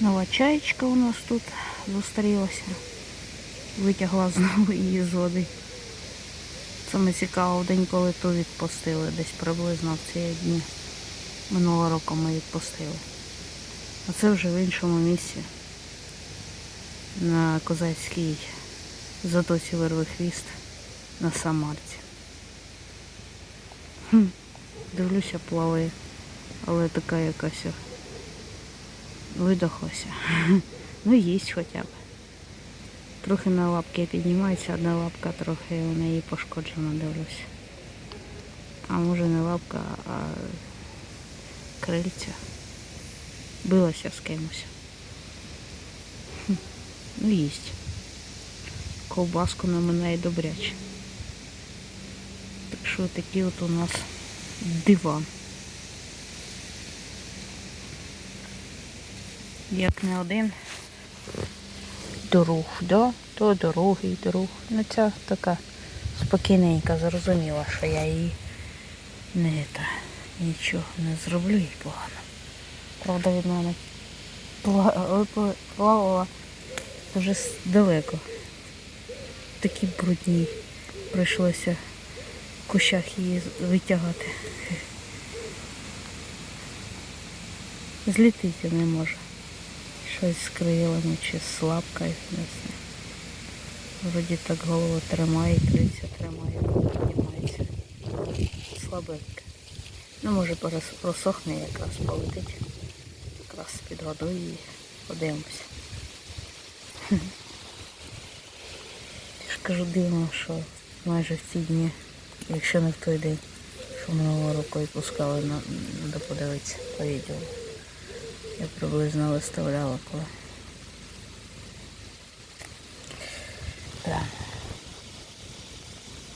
Нова чаєчка у нас тут зустрілася. Витягла знову її з води. Саме цікаво, день, коли ту відпустили, десь приблизно в ці дні. Минулого року ми відпустили. А це вже в іншому місці. На козацькій затоці вирви хвіст на Самарці. Хм, дивлюся, плаває, але така якась о, видохлася. Ну, їсть хоча б. Трохи на лапки піднімається, одна лапка трохи у неї пошкоджена, дивлюся. А може не лапка, а крильця. Билася з кимось. Ну, їсть. Ковбаску на мене і добряче. Так що такий от у нас диван. Як не один друг, да? то другий друг. Ну ця така спокійненька, зрозуміла, що я її не та, нічого не зроблю їй погано. Правда, від мене пла- пла- плавала дуже далеко. Такі брудні. Прийшлося в кущах її витягати. Злітити не може. Щось з крилами чи не знаю. Вроді так голову тримає, криця тримає, піднімається. Слабеньке. Ну, може просохне якраз полетить. Якраз під водою і подивимося. Я ж кажу, дивно, що майже в ці дні, якщо не в той день, що минулого року відпускали, на- треба подивитися по відео. Приблизно виставляла коли. Так.